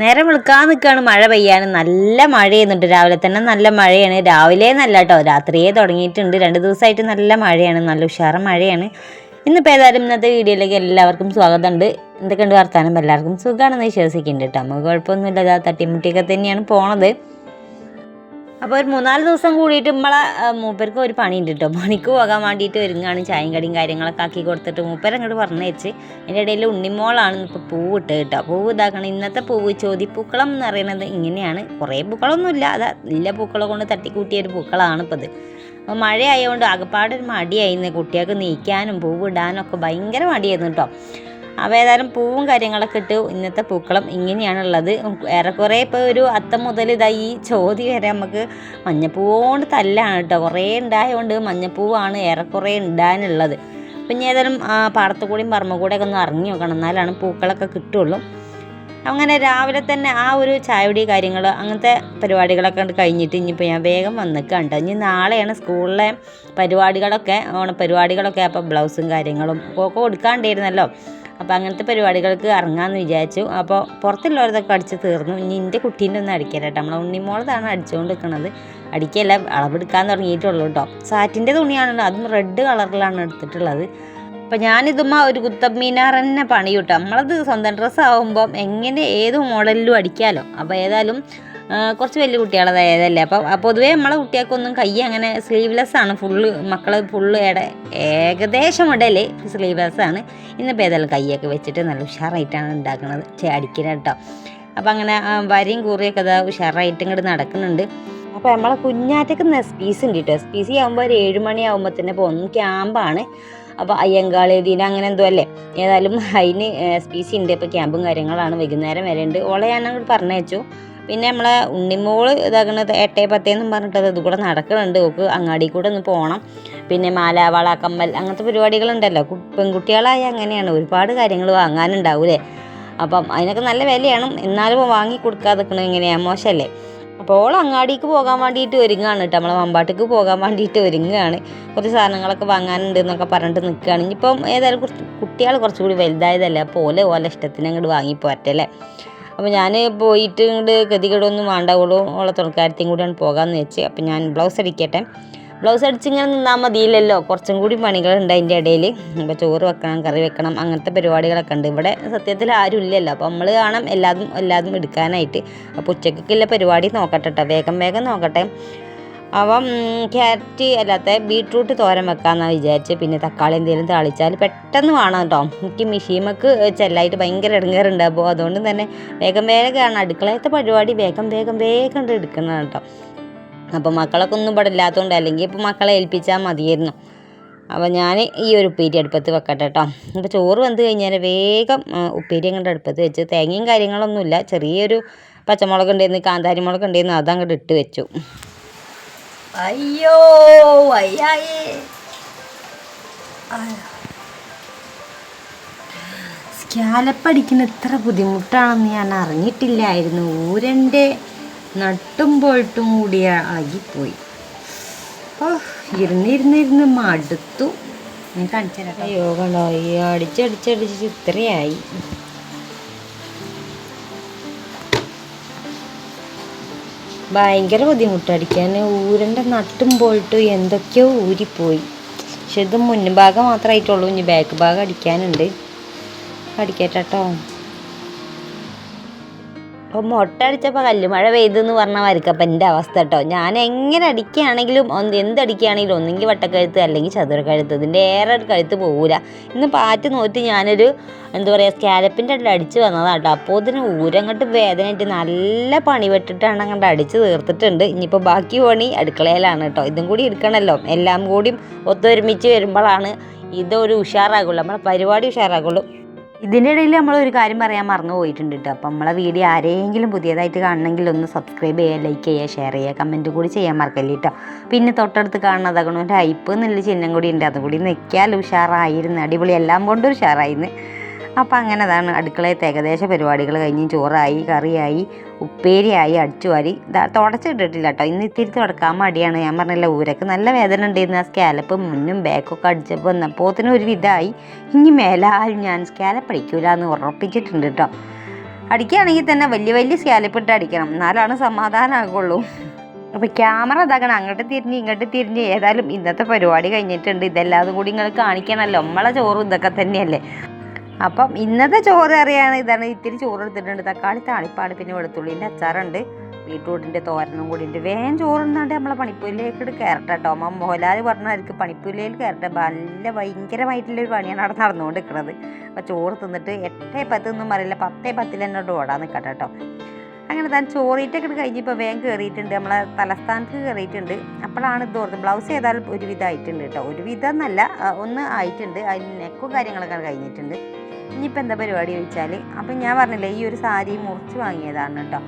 നേരം വിളിക്കാൻ നിൽക്കുകയാണ്. മഴ പെയ്യാൻ നല്ല മഴ ചെയ്യുന്നുണ്ട് രാവിലെ തന്നെ നല്ല മഴയാണ്. രാവിലെ നല്ല കേട്ടോ. രാത്രിയെ തുടങ്ങിയിട്ടുണ്ട്. രണ്ട് ദിവസമായിട്ട് നല്ല മഴയാണ്. നല്ല ഉഷാറ മഴയാണ്. ഇന്നിപ്പോൾ ഏതായാലും ഇന്നത്തെ വീഡിയോയിലേക്ക് എല്ലാവർക്കും സ്വാഗതമുണ്ട്. എന്തൊക്കെയുണ്ട് വർത്താനം? എല്ലാവർക്കും സുഖമാണെന്ന് വിശ്വസിക്കുന്നുണ്ട് കേട്ടോ. നമുക്ക് കുഴപ്പമൊന്നുമില്ല. തട്ടിമുട്ടിയൊക്കെ തന്നെയാണ് പോണത്. അപ്പോൾ ഒരു മൂന്നാൽ ദിവസം കൂടിയിട്ട് നമ്മളെ മൂപ്പർക്ക് ഒരു പണി ഉണ്ട് കേട്ടോ പണിക്ക് പോകാൻ വേണ്ടിയിട്ട് ഒരുങ്ങാണ്. ചായയും കടിയും കാര്യങ്ങളൊക്കെ ആക്കി കൊടുത്തിട്ട് മൂപ്പർ അങ്ങോട്ട് പറഞ്ഞേച്ച് അതിന്റെ ഇടയിൽ ഉണ്ണിമോളാണ് ഇപ്പോൾ പൂവ് ഇട്ട് കേട്ടോ. പൂവ് ഇതാക്കണം. ഇന്നത്തെ പൂവ് ചോതിപ്പൂക്കളം എന്ന് പറയുന്നത് ഇങ്ങനെയാണ്. കുറേ പൂക്കളൊന്നുമില്ല. അതാ ഇല്ല പൂക്കളെ കൊണ്ട് തട്ടിക്കൂട്ടിയ ഒരു പൂക്കളാണ് ഇപ്പോൾ ഇത് അപ്പോൾ മഴ ആയതുകൊണ്ട് ആകപ്പാടെ ഒരു മടിയായിരുന്നു കുട്ടികൾക്ക് നീക്കാനും പൂവ് ഇടാനും ഒക്കെ ഭയങ്കര മടിയായിരുന്നു കേട്ടോ. അപ്പോൾ ഏതായാലും പൂവും കാര്യങ്ങളൊക്കെ ഇട്ട് ഇന്നത്തെ പൂക്കളം ഇങ്ങനെയാണുള്ളത്. ഏറെക്കുറെ ഇപ്പോൾ ഒരു അത്തം മുതൽ ഇതാ ഈ ചോതി വരെ നമുക്ക് മഞ്ഞപ്പൂവോണ്ട് തല്ലാണ് കേട്ടോ. കുറേ ഉണ്ടായതുകൊണ്ട് മഞ്ഞപ്പൂവാണ് ഏറെക്കുറെ ഉണ്ടാനുള്ളത് പിന്നെ ഏതായാലും പാടത്തുകൂടിയും പറമ്പുകൂടെയൊക്കെ പറമ്പ് കൂടെയൊക്കെ ഒന്ന് ഇറങ്ങി നോക്കണം. എന്നാലാണ് പൂക്കളൊക്കെ കിട്ടുള്ളൂ. അങ്ങനെ രാവിലെ തന്നെ ആ ഒരു ചായപൊടി കാര്യങ്ങൾ അങ്ങനത്തെ പരിപാടികളൊക്കെ കഴിഞ്ഞിട്ട് ഇനിയിപ്പോൾ ഞാൻ വേഗം വന്നിട്ടുണ്ട് ഇനി നാളെയാണ് സ്കൂളിലെ പരിപാടികളൊക്കെ ഓണ പരിപാടികളൊക്കെ അപ്പോൾ ബ്ലൗസും കാര്യങ്ങളും ഒക്കെ കൊടുക്കാണ്ടിരുന്നല്ലോ. അപ്പോൾ അങ്ങനത്തെ പരിപാടികൾക്ക് ഇറങ്ങാമെന്ന് വിചാരിച്ചു. അപ്പോൾ പുറത്തുള്ളവരതൊക്കെ അടിച്ച് തീർന്നു. ഇനി എന്റെ കുട്ടീന്റെ ഒന്നും അടിക്കല കേട്ടോ നമ്മളെ ഉണ്ണിമോളതാണ് അടിച്ചുകൊണ്ട് നിൽക്കുന്നത് അടിക്കല്ല അളവെടുക്കാൻ തുടങ്ങിയിട്ടുള്ളൂ കേട്ടോ സാറ്റിന്റെ തുണിയാണല്ലോ അതും റെഡ് കളറിലാണ് എടുത്തിട്ടുള്ളത്. അപ്പം ഞാനിതുമ്മ ഒരു കുത്തമ്മീനാർ തന്നെ പണിയൂട്ടോ. നമ്മളത് സ്വന്തം ഡ്രസ്സ് ആകുമ്പം എങ്ങനെ ഏത് മോഡലിലും അടിക്കാലോ. അപ്പോൾ ഏതായാലും കുറച്ച് വലിയ കുട്ടികളതായതല്ലേ. അപ്പോൾ പൊതുവേ നമ്മളെ കുട്ടികൾക്കൊന്നും കൈ അങ്ങനെ സ്ലീവ്ലെസ് ആണ് ഫുള്ള് മക്കൾ ഫുള്ള് ഇട ഏകദേശം ഇടൽ സ്ലീവ്ലെസ് ആണ് ഇന്നിപ്പോൾ ഏതായാലും കൈയൊക്കെ വെച്ചിട്ട് നല്ല ഉഷാറായിട്ടാണ് ഉണ്ടാക്കുന്നത് ചെ അടിക്കുന്നത് കേട്ടോ. അപ്പോൾ അങ്ങനെ വരയും കൂറിയൊക്കെ അത് ഉഷാറായിട്ട് ഇങ്ങോട്ട് നടക്കുന്നുണ്ട്. അപ്പോൾ നമ്മളെ കുഞ്ഞാറ്റക്ക് എസ് പി സി ഉണ്ട് കേട്ടോ എസ് പി സി ആകുമ്പോൾ ഒരു ഏഴ് മണിയാകുമ്പോൾ തന്നെ പോകും ക്യാമ്പാണ്. അപ്പോൾ അയ്യങ്കാളി ദീന അങ്ങനെ എന്തോ അല്ലേ? ഏതായാലും അതിന് എസ് പി സി ഉണ്ട്. ഇപ്പോൾ ക്യാമ്പും കാര്യങ്ങളാണ്. വൈകുന്നേരം വരെ ഉണ്ട്. ഓളെ ഞാൻ അങ്ങോട്ട് പറഞ്ഞയച്ചു. പിന്നെ നമ്മളെ ഉണ്ണിമോൾ ഇതാക്കണത് എട്ടേ പത്തേന്നും പറഞ്ഞിട്ട് അത് കൂടെ നടക്കുന്നുണ്ട് ഓക്ക് അങ്ങാടി കൂടെ ഒന്ന് പോകണം പിന്നെ മാലാവാള വള കമ്മൽ അങ്ങനത്തെ പരിപാടികളുണ്ടല്ലോ. പെൺകുട്ടികളായ അങ്ങനെയാണ്. ഒരുപാട് കാര്യങ്ങൾ വാങ്ങാനുണ്ടാവൂലേ അപ്പം അതിനൊക്കെ നല്ല വിലയാണ്. എന്നാലും വാങ്ങി കൊടുക്കാതെ നിൽക്കണത് എങ്ങനെയാണ് മോശമല്ലേ? അപ്പോൾ ഓൾ അങ്ങാടിക്ക് പോകാൻ വേണ്ടിയിട്ട് ഒരുങ്ങാണ് കേട്ടോ നമ്മളെ മമ്പാട്ടിക്ക് പോകാൻ വേണ്ടിയിട്ട് ഒരുങ്ങുകയാണ് കുറച്ച് സാധനങ്ങളൊക്കെ വാങ്ങാനുണ്ട് എന്നൊക്കെ പറഞ്ഞിട്ട് നിൽക്കുകയാണ് ഇനിയിപ്പം ഏതായാലും കുറച്ച് കുട്ടികൾ കുറച്ചുകൂടി വലുതായതല്ലേ അപ്പോൾ ഓലെ ഓലെ ഇഷ്ടത്തിന് അങ്ങോട്ട് വാങ്ങി പോരട്ടല്ലേ അപ്പോൾ ഞാൻ പോയിട്ട് ഇങ്ങോട്ട് ഗതികേടൊന്നും വേണ്ടാവുള്ളൂ. ഓളെ തുണക്കാരത്തെയും കൂടിയാണ് പോകാമെന്ന് വെച്ച്. അപ്പം ഞാൻ ബ്ലൗസ് അടിക്കട്ടെ. ബ്ലൗസ് അടിച്ചിങ്ങനെ നിന്നാൽ മതിയില്ലല്ലോ. കുറച്ചും കൂടി പണികളുണ്ട് അതിന്റെ ഇടയിൽ. ഇപ്പോൾ ചോറ് വെക്കണം കറി വെക്കണം അങ്ങനത്തെ പരിപാടികളൊക്കെ ഉണ്ട്. ഇവിടെ സത്യത്തിൽ ആരും ഇല്ലല്ലോ. അപ്പോൾ നമ്മൾ കാണാം എല്ലാതും എല്ലാതും എടുക്കാനായിട്ട്. അപ്പോൾ ഉച്ചക്കൊക്കെയുള്ള പരിപാടി നോക്കട്ടെ കേട്ടോ വേഗം വേഗം നോക്കട്ടെ. അപ്പം ക്യാരറ്റ് അല്ലാത്ത ബീട്രൂട്ട് തോരൻ വെക്കാമെന്നാണ് വിചാരിച്ച്. പിന്നെ തക്കാളി എന്തെങ്കിലും താളിച്ചാൽ പെട്ടെന്ന് വേണം കേട്ടോ എനിക്ക് മിഷീമക്ക് ചെല്ലായിട്ട് ഭയങ്കര ഇടങ്ങേറുണ്ട് അപ്പോൾ അതുകൊണ്ട് തന്നെ വേഗം വേഗമാണ് അടുക്കളയത്തെ പരിപാടി വേഗം വേഗം വേഗം എടുക്കണം കേട്ടോ അപ്പോൾ മക്കളൊക്കെ ഒന്നും ഇവിടെ ഇല്ലാത്തതുകൊണ്ട് അല്ലെങ്കിൽ ഇപ്പോൾ മക്കളെ ഏൽപ്പിച്ചാൽ മതിയായിരുന്നു. അപ്പോൾ ഞാൻ ഈ ഒരു ഉപ്പേരി അടുപ്പത്ത് വെക്കട്ടെ കേട്ടോ അപ്പോൾ ചോറ് വന്നു കഴിഞ്ഞാൽ വേഗം ഉപ്പേരി അങ്ങോട്ട് അടുപ്പത്ത് വെച്ച് തേങ്ങയും കാര്യങ്ങളൊന്നുമില്ല ചെറിയൊരു പച്ചമുളക് ഉണ്ടായിരുന്നു കാന്താരി മുളക് ഉണ്ടായിരുന്നു അതങ്ങോട്ട് ഇട്ട് വെച്ചു. അയ്യോ സ്കാലപ്പടിക്കുന്ന ഇത്ര ബുദ്ധിമുട്ടാണെന്ന് ഞാൻ അറിഞ്ഞിട്ടില്ലായിരുന്നു. ഊരന്റെ നട്ടും കൂടി ആകിപ്പോയി. അപ്പോൾ ഇരുന്നിരുന്നിരുന്ന് മടുത്തു. ഞാൻ കാണിച്ചു കണ്ടോ? ഈ അടിച്ചടിച്ചടിച്ച് ഇത്രയായി. ഭയങ്കര ബുദ്ധിമുട്ട് അടിക്കാൻ. ഊരന്റെ നട്ടും പോയിട്ട് എന്തൊക്കെയോ ഊരിപ്പോയി. പക്ഷെ ഇത് മുൻഭാഗം മാത്രമായിട്ടുള്ളൂ. ഇനി ബാക്ക് ഭാഗം അടിക്കാനുണ്ട്. അടിക്കട്ടോ. അപ്പോൾ മുട്ട അടിച്ചപ്പോൾ കല്ലുമഴ പെയ്തെന്ന് പറഞ്ഞ വരക്കപ്പം എന്റെ അവസ്ഥ കേട്ടോ. ഞാൻ എങ്ങനെ അടിക്കുകയാണെങ്കിലും ഒന്ന് എന്തടിക്കുകയാണെങ്കിലും ഒന്നെങ്കിൽ വട്ടക്കഴുത്ത് അല്ലെങ്കിൽ ചതുരക്കഴുത്ത് ഇതിന്റെ ഏറെ കഴുത്ത് പോകൂല ഇന്ന് പാറ്റ് നോറ്റ് ഞാനൊരു എന്താ പറയുക സ്കാലപ്പിന്റെ അടിയിൽ അടിച്ച് വന്നതാണ് കേട്ടോ. അപ്പോൾ ഇതിന് ഊരങ്ങോട്ട് വേദനയായിട്ട് നല്ല പണി വെട്ടിട്ടാണ് അങ്ങോട്ട് അടിച്ച് തീർത്തിട്ടുണ്ട്. ഇനിയിപ്പോൾ ബാക്കി പണി അടുക്കളയിലാണ് കേട്ടോ. ഇതും കൂടി എടുക്കണമല്ലോ. എല്ലാം കൂടിയും ഒത്തൊരുമിച്ച് വരുമ്പോഴാണ് ഇതൊരു ഉഷാറാകുള്ളൂ. നമ്മുടെ പരിപാടി ഉഷാറാകുള്ളൂ. ഇതിന്റെ ഇടയിൽ നമ്മൾ ഒരു കാര്യം പറയാൻ മറന്നു പോയിട്ടുണ്ട് കേട്ടോ. അപ്പം നമ്മളെ വീഡിയോ ആരെങ്കിലും പുതിയതായിട്ട് കാണണമെങ്കിൽ ഒന്ന് സബ്സ്ക്രൈബ് ചെയ്യുക ലൈക്ക് ചെയ്യുക ഷെയർ ചെയ്യുക കമന്റ് കൂടി ചെയ്യാൻ മറക്കല്ലേ കേട്ടോ. പിന്നെ തൊട്ടടുത്ത് കാണുന്നതാകണം ഒരു ഹൈപ്പ് എന്നുള്ള ചിഹ്നം കൂടി ഉണ്ട്. അതുകൂടി നിൽക്കിയാൽ ഉഷാറായിരുന്നു. അടിപൊളി. എല്ലാം കൊണ്ടും ഉഷാറായിരുന്നു. അപ്പം അങ്ങനെ അതാണ് അടുക്കളയത്തെ ഏകദേശ പരിപാടികൾ കഴിഞ്ഞ് ചോറായി കറിയായി ഉപ്പേരിയായി അടിച്ചുവാരി. തുടച്ചിട്ടിട്ടില്ല കേട്ടോ ഇന്ന് ഇത്തിരി തുടക്കാൻ മടിയാണ്. ഞാൻ പറഞ്ഞില്ല ഊരക്ക് നല്ല വേദന ഉണ്ടായിരുന്നു ആ സ്കാലപ്പ് മുന്നും ബാക്കൊക്കെ അടിച്ചപ്പോൾ വന്നപ്പോത്തിന് ഒരു വിധമായി ഇനി മേലാലും ഞാൻ സ്കാലപ്പ് അടിക്കൂല എന്ന് ഉറപ്പിച്ചിട്ടുണ്ട് കേട്ടോ അടിക്കുകയാണെങ്കിൽ തന്നെ വലിയ വലിയ സ്കാലിപ്പിട്ട് അടിക്കണം. എന്നാലാണ് സമാധാനമാകുള്ളൂ അപ്പോൾ ക്യാമറ ഇതാക്കണം അങ്ങോട്ട് തിരിഞ്ഞ് ഇങ്ങോട്ട് തിരിഞ്ഞ് ഏതായാലും ഇന്നത്തെ പരിപാടി കഴിഞ്ഞിട്ടുണ്ട്. ഇതെല്ലാതും കൂടി നിങ്ങൾ കാണിക്കണമല്ലോ നമ്മളെ ചോറും ഇതൊക്കെ തന്നെയല്ലേ. അപ്പം ഇന്നത്തെ ചോറ് അറിയാണ് ഇതാണ് ഇത്തിരി ചോറ് എടുത്തിട്ടുണ്ട്. തക്കാളി താളിപ്പാണ്. പിന്നെ വെളുത്തുള്ളിന്റെ അച്ചാറുണ്ട്. ബീട്രൂട്ടിന്റെ തോരനും കൂടി ഉണ്ട്. വേഗം ചോറുന്നാണ്ട് നമ്മളെ പണിപ്പുല്ലിലേക്ക് കയറട്ടെ കേട്ടോ. അമ്മ മോഹൻലാൽ പറഞ്ഞായിരിക്കും പണിപ്പുല്ലിയിൽ കയറട്ടെ. നല്ല ഭയങ്കരമായിട്ടുള്ളൊരു പണിയാണ് അവിടെ നടന്നുകൊണ്ട് നിൽക്കുന്നത് അപ്പോൾ ചോറ് തിന്നിട്ട് എട്ടേ പത്തൊന്നും പറയില്ല. പത്തേ പത്തിൽ എന്നോട് ഓടാൻ നിൽക്കട്ടെ കേട്ടോ. അങ്ങനെ താൻ ചോറിയിട്ടൊക്കെ കഴിഞ്ഞപ്പോൾ വേഗം കയറിയിട്ടുണ്ട്. നമ്മളെ തലസ്ഥാനത്ത് കയറിയിട്ടുണ്ട്. അപ്പോഴാണ് ഇത് ഓർത്ത് ബ്ലൗസ് ചെയ്താലും ഒരുവിധം ആയിട്ടുണ്ട് കേട്ടോ. ഒരുവിധം എന്നല്ല ഒന്ന് ആയിട്ടുണ്ട്. അതിന് നെക്കും കാര്യങ്ങളൊക്കെ കഴിഞ്ഞിട്ടുണ്ട്. ഇനിയിപ്പോൾ എന്താ പരിപാടി ചോദിച്ചാൽ അപ്പം ഞാൻ പറഞ്ഞില്ലേ ഈ ഒരു സാരി മുറിച്ച് വാങ്ങിയതാണ് കേട്ടോ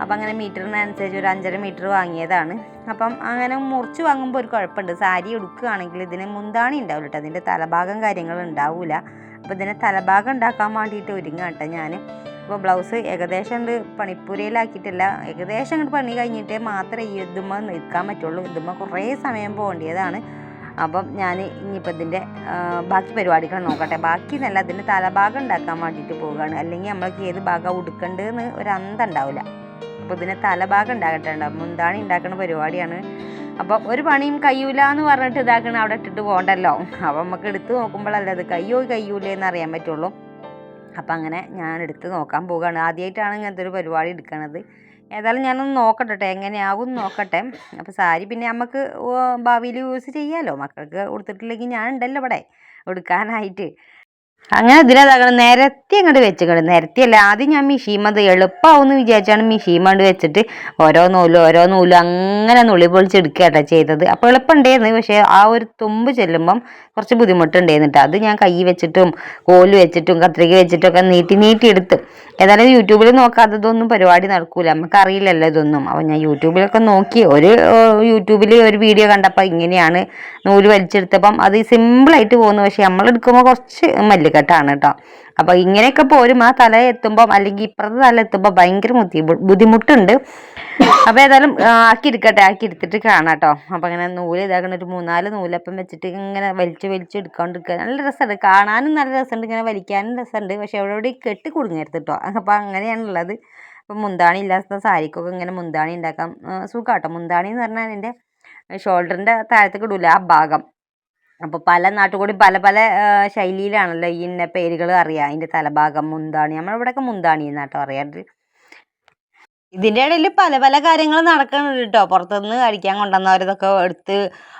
അപ്പം അങ്ങനെ മീറ്ററിനനുസരിച്ച് ഒരു അഞ്ചര മീറ്റർ വാങ്ങിയതാണ്. അപ്പം അങ്ങനെ മുറിച്ച് വാങ്ങുമ്പോൾ ഒരു കുഴപ്പമുണ്ട്. സാരി എടുക്കുകയാണെങ്കിൽ ഇതിന് മുന്താണി ഉണ്ടാവില്ല കേട്ടോ അതിന്റെ തലഭാഗം കാര്യങ്ങൾ ഉണ്ടാവില്ല അപ്പോൾ ഇതിനെ തലഭാഗം ഉണ്ടാക്കാൻ വേണ്ടിയിട്ട് ഒരുങ്ങാം കേട്ടോ ഞാൻ അപ്പോൾ ബ്ലൗസ് ഏകദേശം ഉണ്ട് പണിപ്പുരയിലാക്കിയിട്ടില്ല ഏകദേശം അങ്ങോട്ട് പണി കഴിഞ്ഞിട്ടേ മാത്രമേ ഈ ഇതുമ്മ നിൽക്കാൻ പറ്റുള്ളൂ. ഇതുമ്മ കുറേ സമയം പോകേണ്ടതാണ് അപ്പം ഞാൻ ഇനിയിപ്പോൾ ഇതിന്റെ ബാക്കി പരിപാടികൾ നോക്കട്ടെ. ബാക്കി എന്നല്ല അതിന്റെ തലഭാഗം ഉണ്ടാക്കാൻ വേണ്ടിയിട്ട് പോവുകയാണ്. അല്ലെങ്കിൽ നമ്മൾക്ക് ഏത് ഭാഗം ഉടുക്കേണ്ടതെന്ന് ഒരു അന്തം ഉണ്ടാവില്ല. അപ്പോൾ ഇതിന്റെ തലഭാഗം ഉണ്ടാകട്ടെ ഉണ്ടാവും മുന്താണി ഉണ്ടാക്കുന്ന പരിപാടിയാണ്. അപ്പം ഒരു പണിയും കയ്യൂല എന്ന് പറഞ്ഞിട്ട് ഇതാക്കണ അവിടെ ഇട്ടിട്ട് പോകണ്ടല്ലോ. അപ്പം നമുക്ക് എടുത്ത് നോക്കുമ്പോഴല്ലേ അത് കയ്യോ കയ്യൂലേ എന്ന് അറിയാൻ പറ്റുള്ളൂ. അപ്പം അങ്ങനെ ഞാൻ എടുത്ത് നോക്കാൻ പോവുകയാണ്. ആദ്യമായിട്ടാണ് ഇങ്ങനത്തെ ഒരു പരിപാടി എടുക്കണത്. ഏതായാലും ഞാനൊന്ന് നോക്കട്ടെ ട്ടോ, എങ്ങനെയാകും നോക്കട്ടെ. അപ്പോൾ സാരി പിന്നെ നമുക്ക് ഭാവിയിൽ യൂസ് ചെയ്യാമല്ലോ മക്കൾക്ക് കൊടുത്തിട്ടില്ലെങ്കിൽ ഞാനുണ്ടല്ലോ ഇവിടെ എടുക്കാനായിട്ട് അങ്ങനെ ഇതിനതാകണം നിരത്തി അങ്ങോട്ട് വെച്ചുകൊണ്ട് നിരത്തിയല്ല ആദ്യം ഞാൻ മിഷീമത് എളുപ്പമാവുമെന്ന് വിചാരിച്ചാണ് മിഷീമണ്ട് വെച്ചിട്ട് ഓരോ നൂലും ഓരോ നൂലും അങ്ങനെ നുള്ളി പൊളിച്ചെടുക്കുക കേട്ടോ ചെയ്തത്. അപ്പോൾ എളുപ്പമുണ്ടായിരുന്നു പക്ഷേ ആ ഒരു തുമ്പ് ചെല്ലുമ്പം കുറച്ച് ബുദ്ധിമുട്ടുണ്ടായിരുന്നു കേട്ടോ അത് ഞാൻ കൈ വെച്ചിട്ടും കോൽ വെച്ചിട്ടും കത്രിക വെച്ചിട്ടും ഒക്കെ നീട്ടി നീട്ടി എടുത്ത്. ഏതായാലും യൂട്യൂബിൽ നോക്കാതെ ഇതൊന്നും പരിപാടി നടക്കൂല. നമുക്ക് അറിയില്ലല്ലോ ഇതൊന്നും. അപ്പോൾ ഞാൻ യൂട്യൂബിലൊക്കെ നോക്കി. ഒരു യൂട്യൂബിൽ ഒരു വീഡിയോ കണ്ടപ്പോൾ ഇങ്ങനെയാണ് നൂൽ വലിച്ചെടുത്തപ്പം അത് സിമ്പിളായിട്ട് പോകുന്നു. പക്ഷേ നമ്മൾ എടുക്കുമ്പോൾ കുറച്ച് മല്ലിക്കെട്ടാണ് കേട്ടോ അപ്പോൾ ഇങ്ങനെയൊക്കെ പോരും ആ തല എത്തുമ്പോൾ അല്ലെങ്കിൽ ഇപ്പുറത്തെ തല എത്തുമ്പോൾ ഭയങ്കര ബുദ്ധി- ബുദ്ധിമുട്ടുണ്ട്. അപ്പോൾ ഏതായാലും ആക്കി എടുക്കട്ടെ ആക്കി എടുത്തിട്ട് കാണാം കേട്ടോ അപ്പോൾ അങ്ങനെ നൂൽ ഇതാക്കണ ഒരു മൂന്നാൽ നൂലപ്പം വെച്ചിട്ട് ഇങ്ങനെ വലിച്ച് വലിച്ച് എടുക്കാണ്ടിരിക്കുക. നല്ല രസമുണ്ട്. കാണാനും നല്ല രസമുണ്ട്. ഇങ്ങനെ വലിക്കാനും രസമുണ്ട്. പക്ഷെ അവിടെ ഇവിടെ കെട്ടി കുടുങ്ങരുത് കേട്ടോ അപ്പോൾ അങ്ങനെയാണുള്ളത്. അപ്പം മുന്താണി ഇല്ലാത്ത സാരിക്കൊക്കെ ഇങ്ങനെ മുന്താണി ഉണ്ടാക്കാം. സുഖാട്ടോ മുന്താണി എന്ന് പറഞ്ഞാൽ എന്റെ ഷോൾഡറിന്റെ താഴത്തേക്ക് ഇടൂല. ആ ഭാഗം. അപ്പോൾ പല നാട്ടുകൂടി പല പല ശൈലിയിലാണല്ലോ ഈ ഇന്ന പേരുകൾ അറിയാം. അതിന്റെ തലഭാഗം മുന്താണി. നമ്മളിവിടെയൊക്കെ മുന്താണി എന്നാട്ടോ അറിയാറ് ഇതിന്റെ ഇടയിൽ പല പല കാര്യങ്ങൾ നടക്കുന്നുണ്ട് കേട്ടോ പുറത്തുനിന്ന് കഴിക്കാൻ കൊണ്ടുവന്നവരിതൊക്കെ എടുത്ത്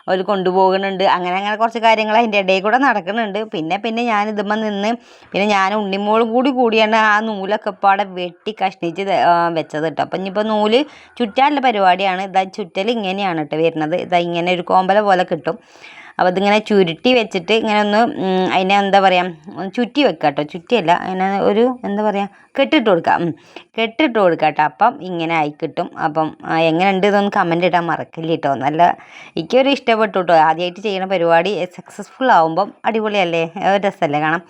അവർ കൊണ്ടുപോകുന്നുണ്ട്. അങ്ങനെ അങ്ങനെ കുറച്ച് കാര്യങ്ങൾ അതിന്റെ ഇടയിൽ കൂടെ നടക്കുന്നുണ്ട് പിന്നെ പിന്നെ ഞാൻ ഇതുമ്മ നിന്ന് പിന്നെ ഞാൻ ഉണ്ണിമോളും കൂടി കൂടിയാണ് ആ നൂലൊക്കെ പാടെ വെട്ടി കഷ്ണിച്ച് വെച്ചത് കേട്ടോ അപ്പം ഇനിയിപ്പോൾ നൂൽ ചുറ്റാനുള്ള പരിപാടിയാണ്. ഇതാ ചുറ്റൽ ഇങ്ങനെയാണ് കേട്ടോ വരുന്നത്. ഇതാ ഇങ്ങനെ ഒരു കോമ്പല പോലെ കിട്ടും. അപ്പോൾ ഇതിങ്ങനെ ചുരുട്ടി വെച്ചിട്ട് ഇങ്ങനെ ഒന്ന് അതിനെ എന്താ പറയുക ഒന്ന് ചുറ്റി വെക്കുക കേട്ടോ ചുറ്റിയല്ല അതിനെ ഒരു എന്താ പറയുക കെട്ടിട്ട് കൊടുക്കുക കെട്ടിട്ട് കൊടുക്കുക കേട്ടോ അപ്പം ഇങ്ങനെ ആയി കിട്ടും. അപ്പം എങ്ങനെ ഉണ്ട് ഇതൊന്ന് കമന്റ് ഇടാൻ മറക്കില്ല കേട്ടോ നല്ല എനിക്കൊരു ഇഷ്ടപ്പെട്ടു കേട്ടോ ആദ്യമായിട്ട് ചെയ്യുന്ന പരിപാടി സക്സസ്ഫുൾ ആവുമ്പം അടിപൊളിയല്ലേ? രസമല്ലേ കാണാം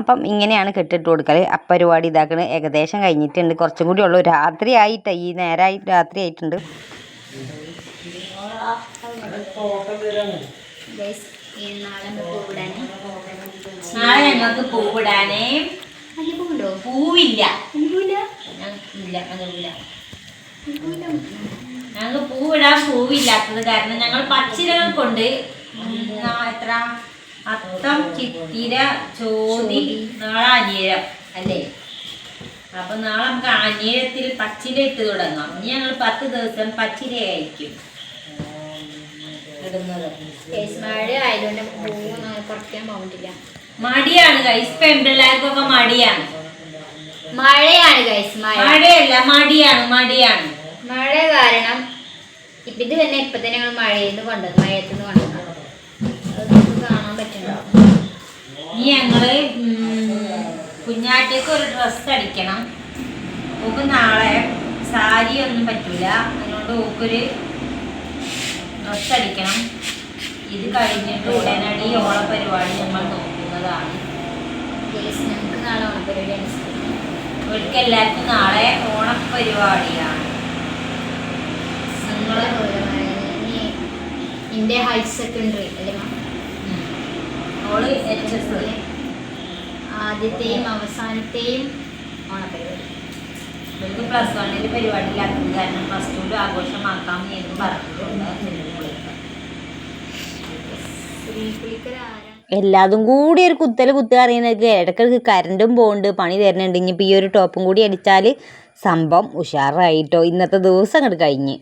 അപ്പം ഇങ്ങനെയാണ് കെട്ടിട്ട് കൊടുക്കൽ പരിപാടി ഇതാക്കുന്നത് ഏകദേശം കഴിഞ്ഞിട്ടുണ്ട്. കുറച്ചും കൂടി ഉള്ളൂ. രാത്രി ആയിട്ട്. ഈ നേരമായി രാത്രി ആയിട്ടുണ്ട്. നാളെ ഞങ്ങൾക്ക് പൂവിടാനേ പൂവുണ്ടോ പൂവില്ല. ഇല്ല ഞങ്ങൾക്ക് പൂവിടാൻ പൂവില്ലാത്തത് കാരണം ഞങ്ങൾ പച്ചിലകൾ കൊണ്ട് എത്ര? അത്തം ചിത്തിര ചോതി നാളെ അനിയരം അല്ലേ? അപ്പൊ നാളെ നമുക്ക് അനിയരത്തിൽ പച്ചില ഇട്ട് തുടങ്ങാം. ഇനി ഞങ്ങൾ പത്ത് ദിവസം പച്ചിലയായിരിക്കും. ഇടുന്നത് ഗൈസ് മഴ ആയതുകൊണ്ട് പൂവൊന്നും കുറയ്ക്കാൻ പോകണ്ടില്ല മടിയാണ് കൈസ് പെൺപിള്ളേർക്കൊക്കെ മടിയാണ്. മഴയാണ് ഗൈസ് മഴ. മഴയല്ല മടിയാണ് മടിയാണ്. മഴ കാരണം ഇപ്പൊ ഇത് തന്നെ ഇപ്പൊ തന്നെ ഞങ്ങൾ മഴയിൽ നിന്ന് കൊണ്ടത് മഴയത്ത് നിന്ന് അത് നമുക്ക് കാണാൻ പറ്റുന്നുണ്ടോ. ഇനി ഞങ്ങൾ കുഞ്ഞാറ്റയ്ക്ക് ഒരു ഡ്രസ്സ് അടിക്കണം. ഓക്ക് നാളെ സാരി ഒന്നും പറ്റൂല. അതുകൊണ്ട് ഓക്കൊരു ഡ്രസ്സ് അടിക്കണം ഇത് കഴിഞ്ഞിട്ട് ഉടനടി ഓണ പരിപാടി നമ്മൾ നോക്കുന്നതാണ്. ഞങ്ങൾക്ക് നാളെ ഓണപ്പരിപാടിയാണ് ഇവർക്ക് എല്ലാവർക്കും നാളെ ഓണപ്പരിപാടിയാണ് നിങ്ങൾ എന്റെ ഹയർ സെക്കൻഡറി? ഓൾ എച്ച് എസ് ആദ്യത്തെയും അവസാനത്തെയും ഓണപ്പരിപാടി ഇവർക്ക് പ്ലസ് വണ്ണിൽ പരിപാടിയിലാക്കുന്നത് കാരണം പ്ലസ് ടുവിൽ ആഘോഷമാക്കാം എന്ന് പറഞ്ഞിട്ടുണ്ട്. എല്ലാതും കൂടി ഒരു കുത്തൽ കുത്തുക അറിയുന്നത് ഇടയ്ക്കിടയ്ക്ക് കരണ്ടും പോകുന്നുണ്ട് പണി തരുന്നുണ്ട്. ഇനിയിപ്പോൾ ഈ ഒരു ടോപ്പും കൂടി അടിച്ചാൽ സംഭവം ഉഷാറായിട്ടോ? ഇന്നത്തെ ദിവസം അങ്ങോട്ട് കഴിഞ്ഞ്.